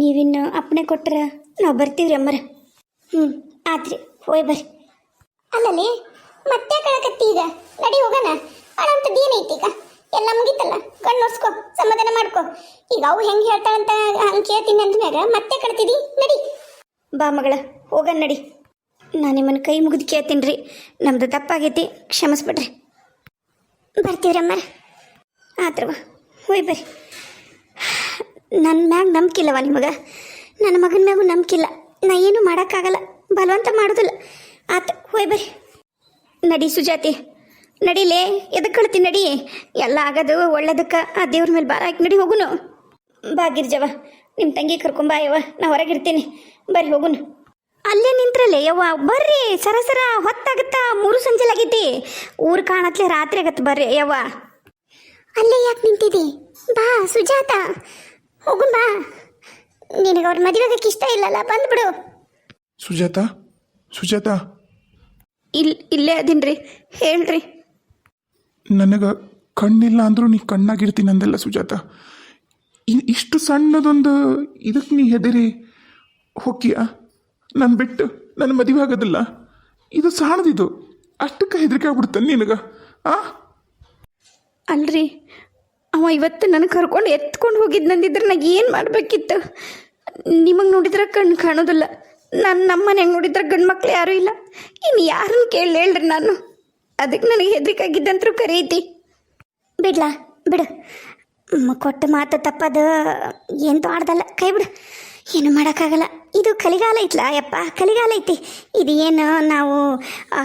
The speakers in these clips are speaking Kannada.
ನೀವಿನ್ನು ಅಪ್ಪಣೆ ಕೊಟ್ರ ನಾವು ಬರ್ತೀವ್ರಿ ಅಮ್ಮರ. ಹ್ಞೂ ಆತ್ರಿ ಹೋಯ್ ಬರ್ರಿ. ಅಲ್ಲಲ್ಲಿ ಮತ್ತೆ ಕಳಕತ್ತಿ ಈಗ? ನಡಿ ಹೋಗೋಣ. ಅಳಂತದ್ದು ಏನೈತಿ ಈಗ. ಎಲ್ಲ ಮುಗೀತಲ್ಲ? ಕಣ್ಣು ನೋಡ್ಸ್ಕೊ ಸಮಾಧಾನ ಮಾಡ್ಕೊ. ಈಗ ಅವು ಹೆಂಗೆ ಹೇಳ್ತಾಳಂತ ಹಂಗೆ ಕೇಳ್ತೀನಿ ಅಂದ್ಮ್ಯಾಗ ಮತ್ತೆ ಕಳ್ತಿದಿ? ನಡಿ. ಬಾ ಮಗಳ ಹೋಗನ್ ನಡಿ. ನಾನು ನಿಮ್ಮನ್ನು ಕೈ ಮುಗಿದು ಕೇಳ್ತೀನಿ ರೀ ನಮ್ದು ತಪ್ಪಾಗೈತಿ ಕ್ಷಮಿಸ್ಬಿಡ್ರಿ. ಬರ್ತೀವ್ರಮ್ಮ ಆತ್ರವ ಹೋಯ್ ಬರ್ರಿ. ನನ್ನ ಮ್ಯಾಗ ನಂಬಿಕಿಲ್ಲವ ನಿಮಗೆ ನನ್ನ ಮಗನ ಮ್ಯಾಗೂ ನಂಬಿಕಿಲ್ಲ. ನಾ ಏನು ಮಾಡೋಕ್ಕಾಗಲ್ಲ. ಬಲವಂತ ಮಾಡೋದಿಲ್ಲ. ಆತ, ಹೋಯ್ ಬರ್ರಿ. ನಡಿ ಸುಜಾತಿ. ನಡಿಲೇ ಎದಕ್ಕೆ ಕಳ್ತೀನಿ ನಡಿ. ಎಲ್ಲ ಆಗೋದು, ಒಳ್ಳೇದಕ್ಕೆ. ಆ ದೇವ್ರ ಮೇಲೆ ಬಾರ ಹಾಕಿ ನಡಿ ಹೋಗುನು. ಬಾ ಗಿರ್ಜವ. ನಿಮ್ಮ ತಂಗಿ ಕರ್ಕೊಂಬಾ ಯವ್ವ. ನಾ ಹೊರಗಿರ್ತೀನಿ ಬರ್ರಿ ಹೋಗುನು. ಅಲ್ಲೇ ನಿಂತ್ರಲ್ಲೇ ಯವ್ವ. ಬರ್ರಿ ಸರಸರ ಹೊತ್ತಾಗತ್ತ ಮೂರು ಸಂಜೆಲಾಗೈತಿ. ಊರು ಕಾಣತ್ಲೆ ರಾತ್ರಿ ಆಗತ್ತೆ ಬರ್ರಿ ಯವ್ವ. ಅಲ್ಲೇ ಯಾಕೆ ನಿಂತಿದ್ದಿ ಬಾ ಸುಜಾತ. ಹೋಗು ಬಾ. ನಿನಗೆ ಅವ್ರ ಮದುವೆಗೆ ಇಷ್ಟ ಇಲ್ಲಲ್ಲ ಬಂದ್ಬಿಡು ಸುಜಾತ ಸುಜಾತ. ಇಲ್ ಇಲ್ಲೇ ಅದೀನ್ರಿ ಹೇಳ್ರಿ. ನನಗೆ ಕಣ್ಣಿಲ್ಲ ಅಂದರೂ ನೀ ಕಣ್ಣಾಗಿರ್ತೀನಿ ಅಂದಲ್ಲ ಸುಜಾತ. ಇ- ಇಷ್ಟು ಸಣ್ಣದೊಂದು ಇದಕ್ಕೆ ನೀ ಹೆದರಿ ಹೊಕ್ಕಿಯ ನಾನು ಬಿಟ್ಟು ನನ್ನ ಮದುವೆ ಆಗೋದಿಲ್ಲ. ಇದು ಸಾಣದಿದು ಅಷ್ಟಕ್ಕೆ ಹೆದರಿಕೆ ಆಗ್ಬಿಡ್ತಾನೆ ನಿನಗೆ ಆ? ಅಲ್ರಿ ಅವ ಇವತ್ತು ನನಗೆ ಕರ್ಕೊಂಡು ಎತ್ಕೊಂಡು ಹೋಗಿದ್ದು ನಂದಿದ್ರೆ ನನಗೆ ಏನು ಮಾಡಬೇಕಿತ್ತು? ನಿಮಗೆ ನೋಡಿದ್ರೆ ಕಣ್ಣು ಕಾಣೋದಿಲ್ಲ. ನಾನು ನಮ್ಮ ಮನೆಗೆ ನೋಡಿದ್ರೆ ಗಂಡು ಮಕ್ಳು ಯಾರೂ ಇಲ್ಲ. ಇನ್ನು ಯಾರನ್ನು ಕೇಳಿ ಹೇಳ್ರಿ ನಾನು. ಅದಕ್ಕೆ ನನಗೆ ಹೆದರಿಕಾಗಿದ್ದಂತರೂ ಕರೀತಿ. ಬಿಡ್ಲಾ, ಬಿಡು. ಕೊಟ್ಟ ಮಾತು ತಪ್ಪದು ಏನು ತೋಡ್ದಲ್ಲ ಕೈ ಬಿಡು. ಏನು ಮಾಡೋಕ್ಕಾಗಲ್ಲ. ಇದು ಕಲಿಗಾಲ ಐತ್ಲಾ ಯಪ್ಪ ಕಲಿಗಾಲ ಐತಿ. ಇದು ಏನು ನಾವು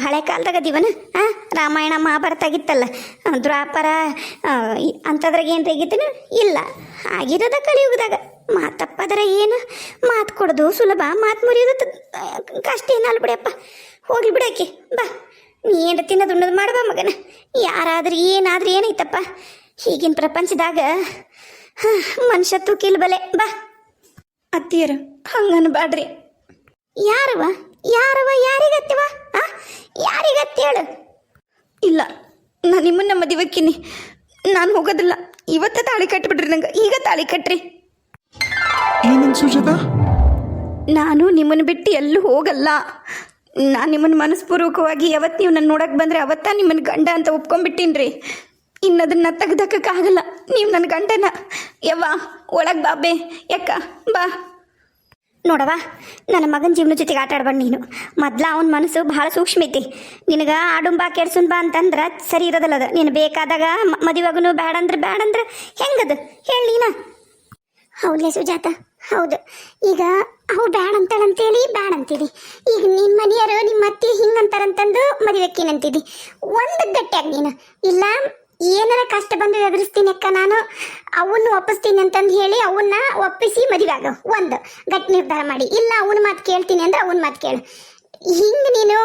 ಹಳೆ ಕಾಲದಾಗ ಅದೀವನ? ಹಾಂ ರಾಮಾಯಣ ಮಹಾಭಾರತ ಆಗಿತ್ತಲ್ಲ ದ್ವಾಪರ ಅಂಥದ್ರಾಗ ಏನು ತೆಗಿತೇನು ಇಲ್ಲ. ಆಗಿರೋದ ಕಲಿಯುಗದಾಗ. ಮಾತಪ್ಪದರ ಏನು? ಮಾತು ಕೊಡೋದು ಸುಲಭ, ಮಾತು ಮುರಿಯೋದು ಕಷ್ಟ ಏನಲ್ಲ ಬಿಡಪ್ಪ ಹೋಗ್ಲಿ ಬಿಡಕ್ಕೆ ಬಾ. ನೀ ಏನು ತಿನ್ನೋದು ಉಣ್ಣೋದು ಮಾಡ್ಬಾ ಮಗನ. ಯಾರಾದ್ರೂ ಏನಾದ್ರೂ ಏನೈತಪ್ಪ. ಈಗಿನ ಪ್ರಪಂಚದಾಗ, ಹಾಂ, ಮನುಷ್ಯತ್ವ ಕಿಲ್ ಬಲೆ, ಬಾ. ಅತ್ತಿಯರ ಹಂಗನ್ಬೇಡ್ರಿ ಯಾರವ ಯಾರವ ಯಾರಿಗತ್ತಿವ ಆ? ಯಾರಿಗತ್ತಿ ಹೇಳು ಇಲ್ಲ ನಾನು ನಿಮ್ಮನ್ನ ಮದುವೆಕ್ಕಿನಿ ನಾನು ಹೋಗೋದಿಲ್ಲ. ಇವತ್ತ ತಾಳಿ ಕಟ್ಬಿಡ್ರಿ ನಂಗೆ. ಈಗ ತಾಳಿ ಕಟ್ರಿ. ಏನೇನು ಸುಜಾತ? ನಾನು ನಿಮ್ಮನ್ನು ಬಿಟ್ಟು ಎಲ್ಲೂ ಹೋಗಲ್ಲ. ನಾನು ನಿಮ್ಮನ್ನು ಮನಸ್ಪೂರ್ವಕವಾಗಿ ಯಾವತ್ತು ನೀವು ನನ್ನ ನೋಡಕ್ಕೆ ಬಂದರೆ ಅವತ್ತ ನಿಮ್ಮನ್ನ ಗಂಡ ಅಂತ ಒಪ್ಕೊಂಡ್ಬಿಟ್ಟಿನ್ರಿ. ಇನ್ನದನ್ನ ತೆಗ್ದಕ್ಕಾಗಲ್ಲ ನೀವು ನನ್ನ ಗಂಡನ. ಯವ್ವ, ಒಳಗೆ ಬಾಬೆ ಯಕ್ಕ, ಬಾ. ನೋಡವ ನನ್ನ ಮಗನ ಜೀವನ ಜೊತೆಗೆ ಆಟ ನೀನು. ಮೊದ್ಲ ಅವನ ಮನಸ್ಸು ಭಾಳ ಸೂಕ್ಷ್ಮ ಐತಿ. ನಿನಗೆ ಆಡುಂಬ ಕೆಡ್ಸುನ್ ಬಾ ಅಂತಂದ್ರೆ ಸರಿ ಇರೋದಲ್ಲ ಅದು. ನೀನು ಬೇಕಾದಾಗ ಮದುವೆಗೂ ಬೇಡ ಅಂದ್ರೆ ಹೆಂಗದು? ಹೇಳಿ ನೀನ. ಹೌದೇ ಸುಜಾತ, ಹೌದು. ಈಗ ಅವು ಬ್ಯಾಡ ಅಂತಾಳಂತೇಳಿ ಬ್ಯಾಡ ಅಂತೀರಿ ಈಗ ನಿಮ್ಮ ಮನೆಯವರು ನಿಮ್ಮ ಅತ್ತಿ ಹಿಂಗಂತಾರಂತಂದು ಮದುವೆಕ್ಕೇನಂತಿದ್ದಿ ಒಂದು ಗಟ್ಟಿಯಾಗಿ ನೀನು. ಇಲ್ಲ ಏನಾರ ಕಷ್ಟ ಬಂದು ಎದುರಿಸ್ತೀನಿ ಅಕ್ಕ ನಾನು. ಅವನ್ನ ಒಪ್ಪಿಸ್ತೀನಿ ಅಂತಂದು ಹೇಳಿ ಅವನ್ನ ಒಪ್ಪಿಸಿ ಮದುವೆ ಆಗ. ಒಂದು, ಗಟ್ಟಿ ನಿರ್ಧಾರ ಮಾಡಿ. ಇಲ್ಲ, ಅವನ ಮಾತು ಕೇಳ್ತೀನಿ ಅಂದ್ರೆ ಅವನ ಮಾತು ಕೇಳು. ಹಿಂಗೆ ನೀನು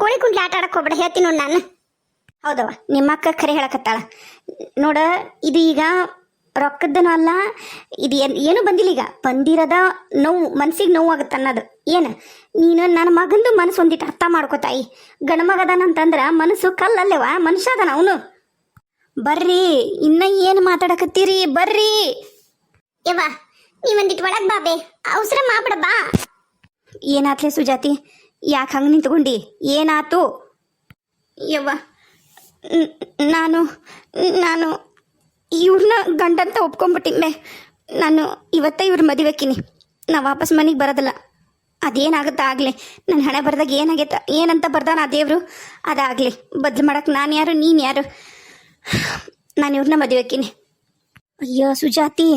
ಕೋಳಿ ಕುಂಡ್ಲಿ ಆಟ ಆಡಕ್ಕೆ ಹೋಗ್ಬೇಡ, ಹೇಳ್ತೀನಿ ನೋಡಿ ನಾನು. ಹೌದವ ನಿಮ್ಮ ಅಕ್ಕ ಖರೆ ಹೇಳಕತ್ತಾಳ. ನೋಡ, ಇದು ಈಗ ರೊಕ್ಕದ್ದನೂ ಅಲ್ಲ, ಇದು ಏನ್ ಬಂದಿಲ್ಲ ಈಗ. ಬಂದಿರದ ನೋವು, ಮನ್ಸಿಗೆ ನೋವು ಆಗುತ್ತೆ ಅನ್ನೋದು. ಏನು? ನೀನು ನನ್ನ ಮಗಂದು ಮನಸ್ಸು ಒಂದಿಟ್ಟು ಅರ್ಥ ಮಾಡ್ಕೋತಾಯಿ ಗಂಡು ಅಂತಂದ್ರೆ ಮನಸ್ಸು ಕಲ್ಲಲ್ಲೇವ ಮನುಷ್ಯ ಅದಾನ ಅವನು. ಬರ್ರಿ, ಇನ್ನ ಏನು ಮಾತಾಡಕತ್ತೀರಿ? ಬರ್ರಿ. ಯವ್ವ ಒಂದಿಟ್ ಒಳಗೆ ಬಾಬೆ ಅವಸರ ಮಾಡ್ಬಿಡ ಬಾ. ಏನಾತ್ಲೆ ಸುಜಾತಿ? ಯಾಕೆ ಹಂಗೆ ನಿಂತ್ಕೊಂಡಿ? ಏನಾತು? ಯವ್ವ, ನ್- ನಾನು ನಾನು ಇವ್ರನ್ನ ಗಂಡಂತ ಒಪ್ಕೊಂಡ್ಬಿಟ್ಟಿದ್ದೆ ನಾನು ಇವತ್ತ ಇವ್ರ ಮದುವೆಕ್ಕಿನಿ ನಾ ವಾಪಸ್ ಮನೆಗೆ ಬರೋದಿಲ್ಲ. ಅದೇನಾಗುತ್ತಾ ಆಗಲಿ. ನನ್ನ ಹಣೆ ಬರ್ದಾಗ ಏನಾಗೈತ, ಏನಂತ ಬರ್ದಾನ ಆ ದೇವರು? ಅದಾಗಲಿ. ಬದ್ಲು ಮಾಡಕ್ಕೆ ನಾನು ಯಾರು, ನೀನು ಯಾರು? ನಾನು ಇವ್ರನ್ನ ಮದುವೆಕ್ಕಿನಿ ಅಯ್ಯೋ ಸುಜಾತಿ,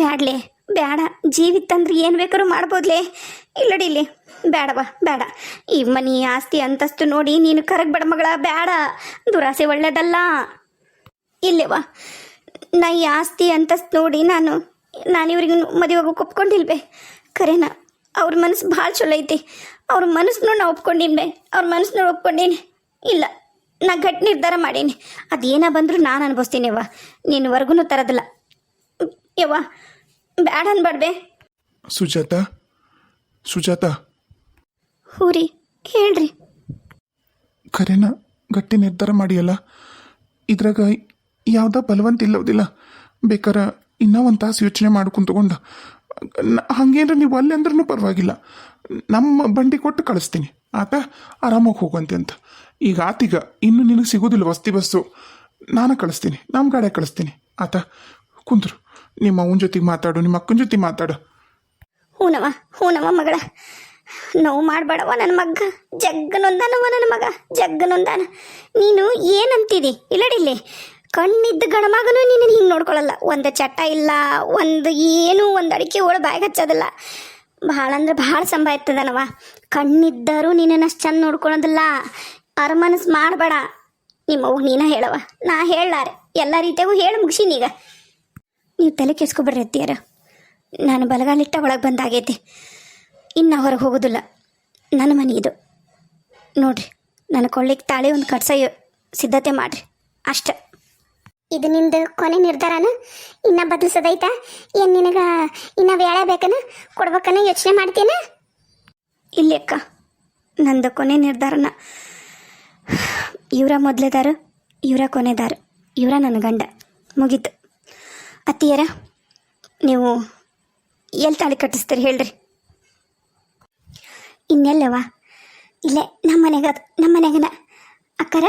ಬ್ಯಾಡ್ಲೆ ಬೇಡ ಜೀವಿತ್ತಂದ್ರೆ ಏನು ಬೇಕಾದ್ರೂ ಮಾಡ್ಬೋದ್ಲೆ. ಇಲ್ಲಡಿಲಿ ಬೇಡವಾ ಬೇಡ ಈ ಮನಿ ಆಸ್ತಿ ಅಂತಸ್ತು ನೋಡಿ ನೀನು ಕರಗ್ ಬಡ ಮಗಳ ಬೇಡ ದುರಾಸೆ ಒಳ್ಳೇದಲ್ಲ. ಇಲ್ಲೇವಾ ನಾ ಈ ಆಸ್ತಿ ಅಂತಸ್ತು ನೋಡಿ ನಾನು ನಾನು ಇವ್ರಿಗೆ ಮದುವೆಗೆ ಒಪ್ಕೊಂಡಿಲ್ಬೆ ಕರೆನ ಅವ್ರ ಮನಸ್ಸು ಭಾಳ ಚಲೋ ಐತಿ. ಅವ್ರ ಮನಸ್ಸು ನಾ ಒಪ್ಕೊಂಡಿನ್ಬೆ ಅವ್ರ ಮನಸ್ಸು ಒಪ್ಕೊಂಡೀನಿ. ಇಲ್ಲ. ನಾ ಗಟ್ಟಿ ನಿರ್ಧಾರ ಮಾಡೀನಿ. ಅದೇನ ಬಂದರೂ ನಾನು ಅನ್ಭವಿಸ್ತೀನಿ ಯವ್ವ. ನೀನು ಹೊರ್ಗೂ ತರೋದಿಲ್ಲ. ಯವ್ವ ಬೇಡ ಅನ್ಬಾಡ್ಬೆ ಸುಜಾತ ಸುಜಾತ. ಹೂರಿ ಹೇಳ್ರಿ. ಖರೇನ ಗಟ್ಟಿ ನಿರ್ಧಾರ ಮಾಡಿಯಲ್ಲ? ಇದ್ರಾಗ ಯಾವುದೋ ಬಲವಂತ ಇಲ್ಲವುದಿಲ್ಲ ಬೇಕಾರ ಇನ್ನೂ ಒಂದು ತಾಸು ಯೋಚನೆ ಮಾಡಿ ಕುಂತ್ಕೊಂಡು ಹಂಗೇನ್ರ ನೀವು ಅಲ್ಲಿ ಅಂದ್ರೂ ಪರವಾಗಿಲ್ಲ. ನಮ್ಮ ಬಂಡಿ ಕೊಟ್ಟು ಕಳಿಸ್ತೀನಿ. ಆತ ಆರಾಮಾಗಿ ಹೋಗುವಂತೆ ಅಂತ. ಈಗ ಆತೀಗ ಇನ್ನು ನಿನಗೆ ಸಿಗೋದಿಲ್ಲ ವಸ್ತಿ ಬಸ್ಸು. ನಾನು ಕಳಿಸ್ತೀನಿ. ನಮ್ಮ ಗಾಡಿ ಕಳಿಸ್ತೀನಿ. ಆತ, ಕುಂದ್ರು. ನಿಮ್ಮ ಅವನ ಜೊತೆಗೆ ಮಾತಾಡು, ನಿಮ್ಮ ಅಕ್ಕನ ಜೊತೆ ಮಾತಾಡು. ಹೂನವ ಹೂನವ ಮಗಳ. ನೋವು ಮಾಡಬೇಡವ ನನ್ನ ಮಗ ಜಗ್ಗನೊಂದಾನವ ನನ್ನ ಮಗ. ಜಗ್ಗನೊಂದಾನ ನೀನು ಏನಂತಿದಿ? ಇಲ್ಲಡಿಲ್ಲಿ ಕಣ್ಣಿದ್ದ ಗಣಮಗನೂ ನೀನು ಹಿಂಗೆ ನೋಡ್ಕೊಳ್ಳಲ್ಲ ಒಂದು ಚಟ ಇಲ್ಲ, ಒಂದು ಏನು, ಒಂದು ಅಡಿಕೆ ಒಳ ಬಾಯಿಗೆ ಹಚ್ಚೋದಿಲ್ಲ. ಭಾಳ ಅಂದ್ರೆ ಭಾಳ ಸಂಭಾಯ್ತದನವ. ಕಣ್ಣಿದ್ದರೂ ನೀನನ್ನು ಅಷ್ಟು ಚಂದ ನೋಡ್ಕೊಳೋದಿಲ್ಲ. ಅರಮನಸ್ ಮಾಡಬೇಡ. ನಿಮ್ಮ ಅವ್ವ ನೀನ ಹೇಳವ ನಾ ಹೇಳಾರೆ ಎಲ್ಲ ರೀತಿಯಾಗೂ ಹೇಳಿ ಈಗ. ನೀವು ತಲೆ ಕೆಸ್ಕೊಬಿಡ್ರಿ ಅತ್ತಿಯರ. ನಾನು ಬಲಗಾಲಿಟ್ಟ ಒಳಗೆ ಬಂದಾಗೈತಿ. ಇನ್ನು ಹೊರಗೆ ಹೋಗೋದಿಲ್ಲ. ನನ್ನ ಮನೆ ಇದು. ನೋಡ್ರಿ, ನನ್ನ ಕೊಳ್ಳಿಗೆ ತಾಳಿ ಒಂದು ಕಟ್ಸ ಸಿದ್ಧತೆ ಮಾಡ್ರಿ. ಅಷ್ಟ. ಇದು ನಿಂದು ಕೊನೆ ನಿರ್ಧಾರನ? ಇನ್ನ ಬದಲಿಸೋದೈತಾ? ಏನ್ ನಿನಗ ಇನ್ನ ವೇಳೆ ಬೇಕನ? ಕೊಡ್ಬೇಕನ ಯೋಚನೆ ಮಾಡ್ತೀನ ಇಲ್ಲಿ ಅಕ್ಕ, ನಂದು ಕೊನೆ ನಿರ್ಧಾರನ. ಇವರ ಮೊದಲೇದಾರ, ಇವರ ಕೊನೆದಾರ, ಇವರ ನನ್ನ ಗಂಡ. ಮುಗೀತು. ಅತ್ತಿಯರ, ನೀವು ಎಲ್ಲಿ ತಾಳಿ ಕಟ್ಟಿಸ್ತೀರಿ ಹೇಳ್ರಿ? ಇನ್ನೆಲ್ಲವಾ? ಇಲ್ಲೇ ನಮ್ಮ ಮನೆಗ ನಮ್ಮ ಮನೆಗನ ಅಕ್ಕರ?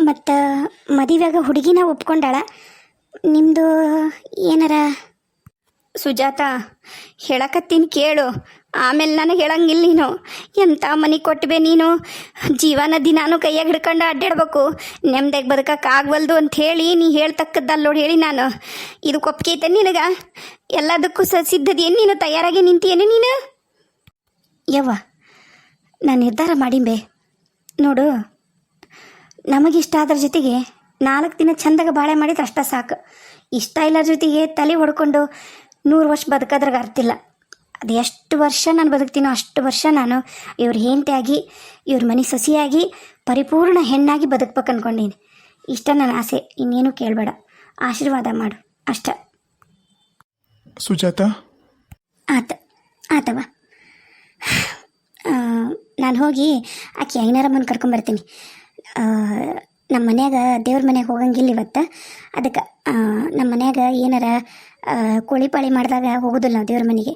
ಮತ್ತು ಮದುವೆಗ ಹುಡುಗಿನ ಒಪ್ಕೊಂಡಾಳ. ನಿಮ್ಮದು ಏನಾರ? ಸುಜಾತ ಹೇಳಕತ್ತೀನಿ ಕೇಳು. ಆಮೇಲೆ ನನಗೆ ಹೇಳಂಗಿಲ್ಲ ನೀನು. ಎಂಥ ಮನೆ ಕೊಟ್ಟಬೆ ನೀನು? ಜೀವನ ದಿನಾನು ಕೈಯಾಗ ಹಿಡ್ಕೊಂಡು ಅಡ್ಡಾಡ್ಬೇಕು. ನೆಮ್ಮದಿಗೆ ಬದುಕಕ್ಕಾಗವಲ್ದು ಅಂತ ಹೇಳಿ ನೀ ಹೇಳ್ತಕ್ಕದ್ದಲ್ಲ ನೋಡಿ ಹೇಳಿ ನಾನು. ಇದು ಕೊಪ್ಪಿಗೆ ಐತೆ ನಿನಗ? ಎಲ್ಲದಕ್ಕೂ ಸ ಸಿದ್ಧದೇನು ನೀನು? ತಯಾರಾಗಿ ನಿಂತಿಯೇನು ನೀನು? ಯವ್ವ ನಾನು ನಿರ್ಧಾರ ಮಾಡಿಂಬೆ. ನೋಡು ನಮಗಿಷ್ಟ ಆದ್ರ ಜೊತೆಗೆ ನಾಲ್ಕು ದಿನ ಚಂದಾಗ ಬಾಳೆ ಮಾಡಿದ್ರೆ ಅಷ್ಟ ಸಾಕು. ಇಷ್ಟ ಇಲ್ಲ ಜೊತೆಗೆ ತಲೆ ಹೊಡ್ಕೊಂಡು ನೂರು ವರ್ಷ ಬದುಕೋದ್ರಾಗ ಅರ್ತಿಲ್ಲ ಅದು ಎಷ್ಟು ವರ್ಷ ನಾನು ಬದುಕ್ತೀನೋ ಅಷ್ಟು ವರ್ಷ ನಾನು ಇವ್ರ ಹೆಂಡತಿಯಾಗಿ ಇವ್ರ ಮನೆ ಸಸಿಯಾಗಿ ಪರಿಪೂರ್ಣ ಹೆಣ್ಣಾಗಿ ಬದುಕ್ಬೇಕು ಅನ್ಕೊಂಡೀನಿ. ಇಷ್ಟ ನನ್ನ ಆಸೆ ಇನ್ನೇನು ಕೇಳಬೇಡ. ಆಶೀರ್ವಾದ ಮಾಡು. ಅಷ್ಟ. ಸುಜಾತ? ಆತ ಆತವ. ನಾನು ಹೋಗಿ ಆಕೆ ಐನಾರಮ್ಮನ ಕರ್ಕೊಂಬರ್ತೀನಿ. ನಮ್ಮ ಮನ್ಯಾಗ ದೇವ್ರ ಮನೆಗೆ ಹೋಗಂಗಿಲ್ಲ ಇವತ್ತು. ಅದಕ್ಕೆ ನಮ್ಮ ಮನ್ಯಾಗ ಏನಾರ ಕೋಳಿ ಪಾಳಿ ಮಾಡಿದಾಗ ಹೋಗೋದಿಲ್ಲ ನಾವು ದೇವ್ರ ಮನೆಗೆ.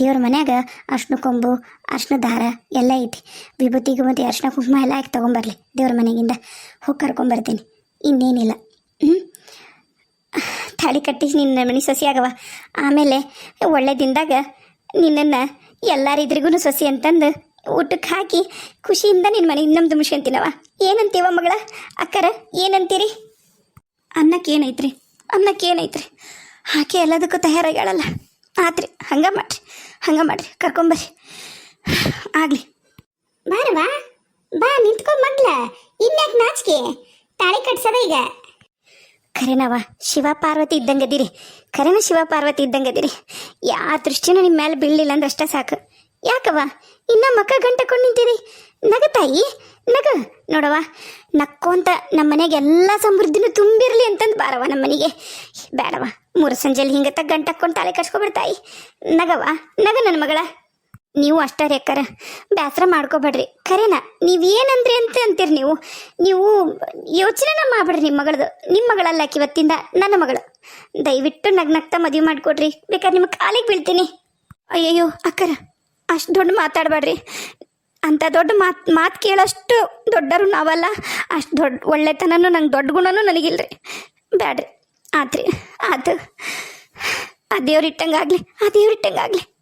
ದೇವ್ರ ಮನ್ಯಾಗ ಅರ್ಶಿನ ಕೊಂಬು ಅರ್ಶಿನ ದಾರ ಎಲ್ಲ ಐತಿ. ವಿಭೂತಿ ಗಿಭೂತಿ ಅರ್ಶಿನ ಕುಂಕುಮ ಎಲ್ಲ ಹಾಕಿ ತೊಗೊಂಬರ್ಲಿ ದೇವ್ರ ಮನೆಗಿಂದ. ಹೋಗಿ ಕರ್ಕೊಂಬರ್ತೀನಿ ಇನ್ನೇನಿಲ್ಲ. ತಾಳಿ ಕಟ್ಟಿ ನಿನ್ನ ಮನೆ ಸಸಿ ಆಗವ. ಆಮೇಲೆ ಒಳ್ಳೆ ದಿನದಾಗ ನಿನ್ನನ್ನು ಎಲ್ಲರಿದ್ರಿಗೂ ಸಸಿ ಅಂತಂದು ಊಟಕ್ಕೆ ಹಾಕಿ ಖುಷಿಯಿಂದ ನಿನ್ನ ಮನೆ ಇನ್ನೊಂದು ಮುಷ್ಕೊಂತೀನವ ಏನಂತೀವ ಮಗಳ? ಅಕ್ಕರ ಏನಂತೀರಿ? ಅನ್ನಕ್ಕೆ ಏನೈತ್ರಿ? ಅನ್ನಕ್ಕೆ ಏನೈತ್ರಿ? ಹಾಕಿ ಎಲ್ಲದಕ್ಕೂ ತಯಾರಾಗ್ಯಾಳಲ್ಲ. ಆತ್ರಿ ಹಂಗೆ ಮಾಡ್ರಿ ಹಂಗೆ ಮಾಡ್ರಿ ಕರ್ಕೊಂಬರ್ರಿ ಆಗಲಿ. ಬಾರವಾ ಬಾ ನಿಂತ್ಕೊ ಮಗ್ಲ ಇನ್ಯಾಕೆ ನಾಚಿಕೆ? ತಾಳಿ ಕಟ್ಸದ ಈಗ. ಖರೇನವ ಶಿವ ಪಾರ್ವತಿ ಇದ್ದಂಗದಿರಿ. ಖರೇನ ಶಿವ ಪಾರ್ವತಿ ಇದ್ದಂಗದಿರಿ. ಯಾ ದೃಷ್ಟಿನೂ ನಿಮ್ಮ ಮೇಲೆ ಬೀಳಲಿಲ್ಲ ಅಂದ್ರೆ ಅಷ್ಟೇ ಸಾಕು. ಯಾಕವ್ವ? ಇನ್ನ ಮಕ್ಕ ಗಂಟಕೊಂಡು ನಿಂತೀರಿ ನಗ ತಾಯಿ, ನಗ. ನೋಡವ್ವ ನಕ್ಕೋಂತ ನಮ್ಮ ಮನೆಗೆ ಎಲ್ಲ ಸಮೃದ್ಧಿನೂ ತುಂಬಿರಲಿ ಅಂತಂದು ಬಾರವ ನಮ್ಮ ಮನೆಗೆ. ಬೇಡವ ಮೂರು ಸಂಜೆಲಿ ಹಿಂಗೆ ತಗ ತಾಳೆ ಕಟ್ಸ್ಕೊಬಿಡ್ತಾಯಿ ನಗವ ನಗ ನನ್ನ ಮಗಳ. ನೀವು ಅಷ್ಟೇ ಅಕ್ಕಾರ. ಬೇಸರ ಮಾಡ್ಕೋಬೇಡ್ರಿ. ಖರೇನ, ನೀವೇನಂದ್ರಿ ಅಂತ ಅಂತೀರಿ ನೀವು? ನೀವು ಯೋಚನೆನ ಮಾಡ್ಬೇಡ್ರಿ ನಿಮ್ಮ ಮಗಳದು. ನಿಮ್ಮ ಮಗಳಲ್ಲ ಇವತ್ತಿಂದ, ನನ್ನ ಮಗಳು. ದಯವಿಟ್ಟು ನಗ್ ನಗ್ತಾ ಮದುವೆ ಮಾಡಿಕೊಡ್ರಿ. ಬೇಕಾದ್ರೆ ನಿಮ್ಮ ಕಾಲಿಗೆ ಬೀಳ್ತೀನಿ. ಅಯ್ಯಯ್ಯೋ, ಅಕ್ಕರ. ಅಷ್ಟು ದೊಡ್ಡ ಮಾತಾಡಬೇಡ್ರಿ. ಅಂಥ ದೊಡ್ಡ ಮಾತು ಮಾತು ಕೇಳೋಷ್ಟು ದೊಡ್ಡರು ನಾವಲ್ಲ. ಅಷ್ಟು ದೊಡ್ಡ, ಒಳ್ಳೆತನನೂ ನಂಗೆ ದೊಡ್ಡ ಗುಣನೂ ನನಗಿಲ್ರಿ. ಬ್ಯಾಡ್ರಿ. ಆತ್ರಿ. ಆತು. ಆ ದೇವ್ರು ಇಟ್ಟಂಗಾಗ್ಲಿ, ಆ ದೇವ್ರು ಇಟ್ಟಂಗಾಗ್ಲಿ.